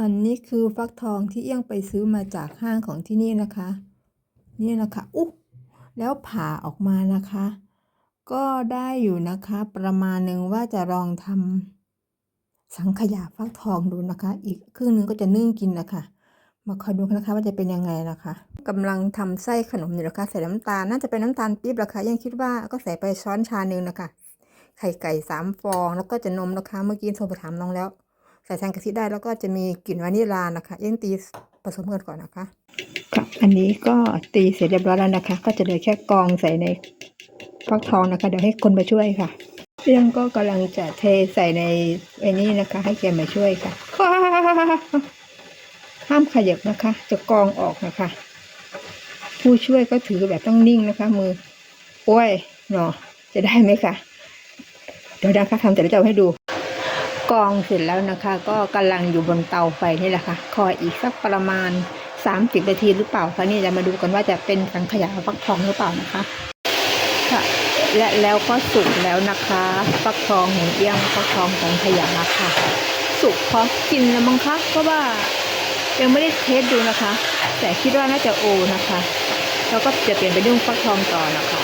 อันนี้คือฟักทองที่เอี้ยงไปซื้อมาจากห้างของที่นี่นะคะ นี่นะคะอุ๊แล้วผ่าออกมานะคะ ก็ได้อยู่นะคะ ประมาณหนึ่งว่าจะลองทำสังขยาฟักทองดูนะคะ อีกครึ่งหนึงก็จะนึ่งกินนะคะมาคอยดูนะคะว่าจะเป็นยังไงนะคะกำลังทำไส้ขนมอยู่นะคะใส่น้ำตาลน่าจะเป็นน้ำตาลปี๊บนะคะยังคิดว่าก็ใส่ไปช้อนชาหนึ่งนะคะ ไข่ไก่สามฟองแล้วก็จะนมนะคะ เมื่อกี้โทรไปถามน้องแล้ว ใส่แทนกะทิได้แล้วก็จะมีกลิ่นวานิลลานะคะยังตีผสมกันก่อนนะคะค่ะอันนี้ก็ตีเสร็จเรียบร้อยแล้วนะคะ ก็จะเหลือแค่กองใส่ในฟักทองนะคะ เดี๋ยวให้คนมาช่วยค่ะเรื่องก็กำลังจะเทใส่ในไอ้นี้นะคะ ให้แกมาช่วยค่ะห้ามขยับนะคะ จะกองออกนะคะ ผู้ช่วยก็ถือแบบต้องนิ่งนะคะ มือ โอ้ยเนาะจะได้ไหมคะเดี๋ยวนะคะทำเสร็จแล้วจะเอาให้ดู กองเสร็จแล้วนะคะ ก็กำลังอยู่บนเตาไฟนี่แหละค่ะคอยอีกสักประมาณ 30 นาทีหรือเปล่าคะนี่จะมาดูกันว่าจะเป็นสังขยาฟักทองหรือเปล่านะคะค่ะและแล้วก็สุกแล้วนะคะฟักทองของเอี้ยงฟักทองสังขยาค่ะ สุกพร้อมกินแล้วมั้งคะเพราะว่ายังไม่ได้เทสดูนะคะ แต่คิดว่าน่าจะโอนะคะ แล้วก็จะเปลี่ยนไปนึ่งฟักทองต่อนะคะ